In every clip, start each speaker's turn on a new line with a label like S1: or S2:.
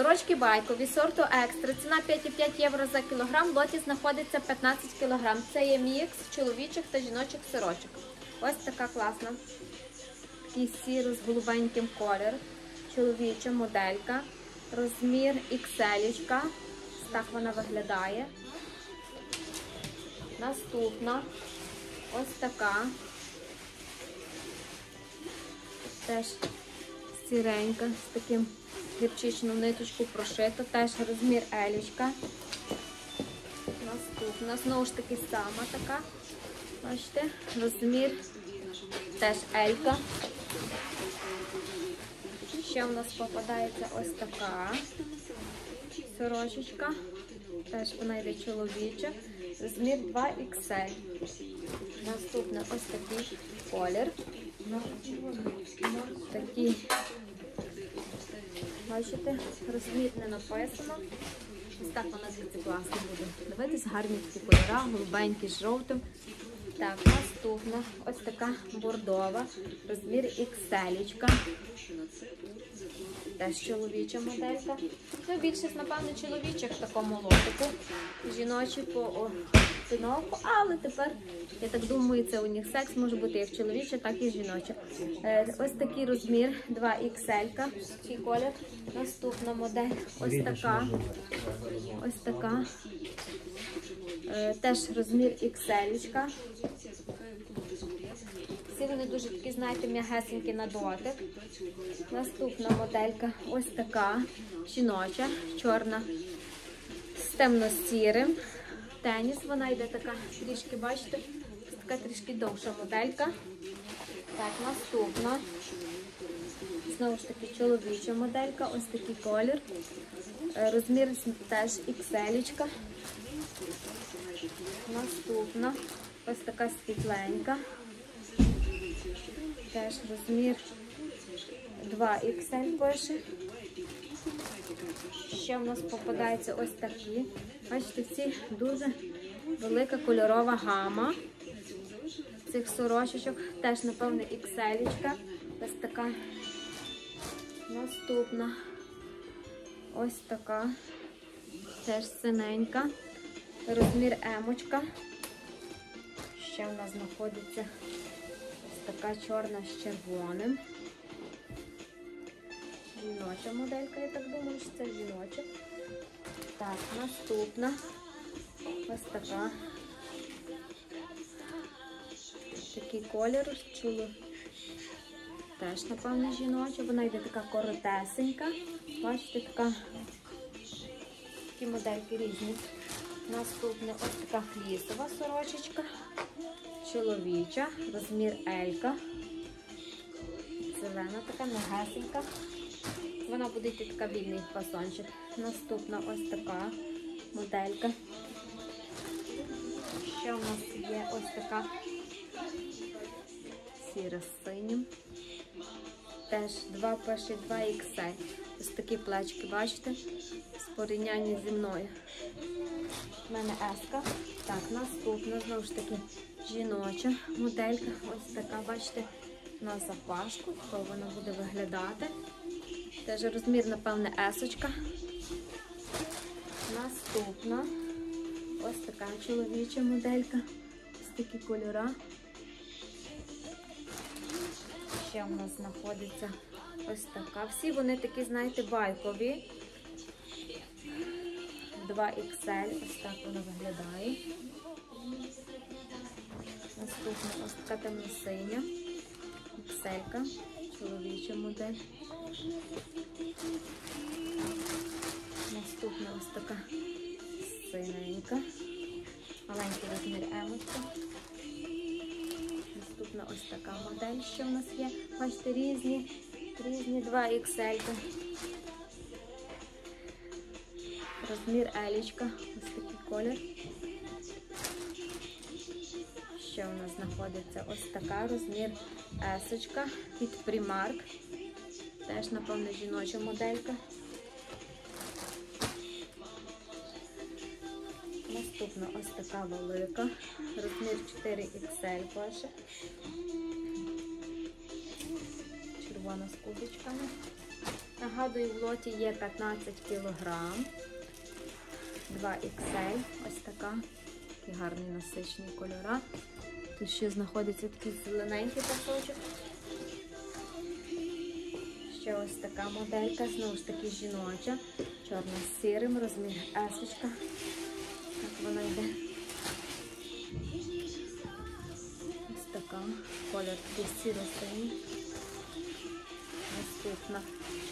S1: Сорочки байкові, сорту екстра. Ціна 5,5 євро за кілограм. В лоті знаходиться 15 кілограм. Це є мікс чоловічих та жіночих сорочок. Ось така класна. Такий сіро з голубеньким кольор. Чоловіча моделька. Розмір XL. Так вона виглядає. Наступна. Ось така. Теж сіренька з таким гірчичну ниточку прошита, теж розмір елічка. Наступна, знову ж таки сама така. Бачите, розмір теж елька. Ще в нас попадається ось така сорочечка. Теж вона йде чоловіча. Розмір 2XL. Наступна ось такий колір. Такий Бачите, розмітне написано. Ось так вона звідси класно буде. Дивитись, гарні такі кольора, голубенькі з жовтим. Так, наступна ось така бордова, розмір XL. Теж чоловіча моделька. Ну, більшість, напевно, чоловічих в такому лотику. Жіночі по одиноку, але тепер, я так думаю, це унісекс може бути як чоловіча, так і жіноча. Е, ось такий розмір 2XL, цей колір. Наступна модель ось така. Ось така. Е, теж розмір XL. Всі вони дуже такі, знаєте, м'ягесенькі на дотик. Наступна моделька ось така жіноча, чорна, з темно-сірим. Теніс, вона йде така трішки, бачите, така трішки довша моделька. Так, наступна. Знову ж таки, чоловіча моделька, ось такий колір. Е, Розмір теж XL. Наступна. Ось така світленька. Теж розмір 2XL пише. Ще в нас попадаються ось такі. Бачите, ці дуже велика кольорова гама цих сорочечок. Теж, напевно, XL. Ось така. Наступна. Ось така. Теж синенька. Розмір емочка. Ще в нас знаходиться ось така чорна з червоним. Жіноча моделька, я так думаю, що це жіноча. Так, наступна. Ось така. Такий колір чуло. Теж, напевно, жіноча. Вона йде така коротесенька. Бачите, така такі модельки різні. Наступне ось така флісова сорочечка. Чоловіча, розмір Елька. Зелена така, мягесенька. Вона буде йти така вільний фасончик. Наступна ось така моделька. Ще у нас є ось така сіра з синім. Теж 2 пише 2 XL. Ось такі плечки, бачите? В порівнянні зі мною. У мене еска. Так, наступна, знову ж таки, жіноча моделька. Ось така, бачите, на запашку. Тако вона буде виглядати. Теж розмір, напевне, есочка. Наступна. Ось така чоловіча моделька. Ось такі кольора. Ще в нас знаходиться ось така. Всі вони такі, знаєте, байкові. 2XL, ось так воно виглядає. Наступна ось така темно-синя. XL, чоловіча модель. Наступна ось така синенька. Маленький розмір емочка. Наступна ось така модель, що в нас є. Бачите, різні, різні 2 XL. Розмір елічка, ось такий колір. Ще у нас знаходиться ось така розмір есочка від Primark. Теж, напевно, жіноча моделька. Наступна ось така велика. Розмір 4XL пише. Червона з кубочками. Нагадую, в лоті є 15 кг. 2 XL. Ось така. Такі гарні насичені кольора. Тут ще знаходиться такий зелененький пасочок. Ще ось така моделька, знову ж таки жіноча, чорна з сірим, розмір есочка. Вона йде. Ось така, колір такий сіро-синій. Наступна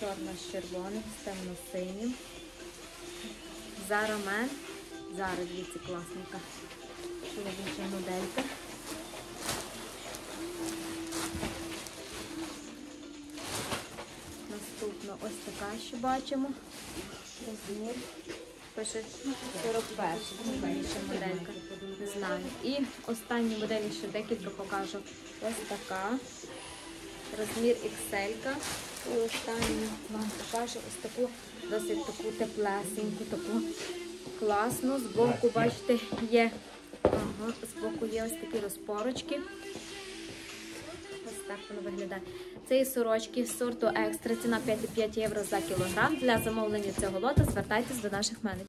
S1: чорна з червоним, з темно-синім. Зара Мен. Зара, дивіться, класненька. Чоловіча моделька. Наступно ось така, що бачимо. Розмір. Пише 41 найбільша моделька. Не знаю. І останні моделі ще декілька покажу. Ось така. Розмір XL. І останню вам покажу ось таку досить таку теплесеньку, таку класну. Збоку, бачите, є. Ага, збоку є ось такі розпорочки. Ось так воно виглядає. Це і сорочки з сорту екстра. Ціна 5,5 євро за кілограм. Для замовлення цього лота звертайтесь до наших менеджерів.